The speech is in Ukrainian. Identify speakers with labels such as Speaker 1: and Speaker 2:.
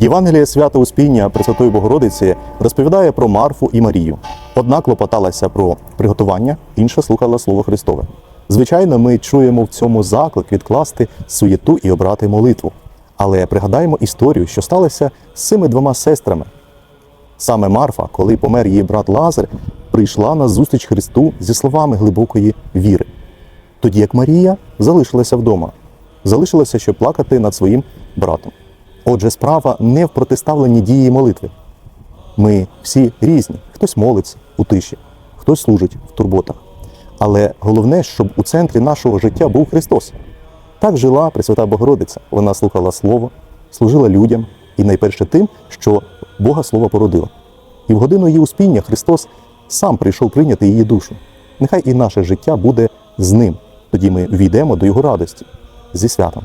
Speaker 1: Євангеліє свято Успіння Пресвятої Богородиці розповідає про Марфу і Марію. Одна клопоталася про приготування, інша слухала Слово Христове. Звичайно, ми чуємо в цьому заклик відкласти суєту і обрати молитву. Але пригадаємо історію, що сталося з цими двома сестрами. Саме Марфа, коли помер її брат Лазар, прийшла на зустріч Христу зі словами глибокої віри. Тоді як Марія залишилася вдома, залишилася, щоб плакати над своїм братом. Отже, справа не в протиставленні дії молитви. Ми всі різні. Хтось молиться у тиші, хтось служить в турботах. Але головне, щоб у центрі нашого життя був Христос. Так жила Пресвята Богородиця. Вона слухала Слово, служила людям і найперше тим, що Бога Слово породила. І в годину її успіння Христос сам прийшов прийняти її душу. Нехай і наше життя буде з ним. Тоді ми війдемо до Його радості зі святом.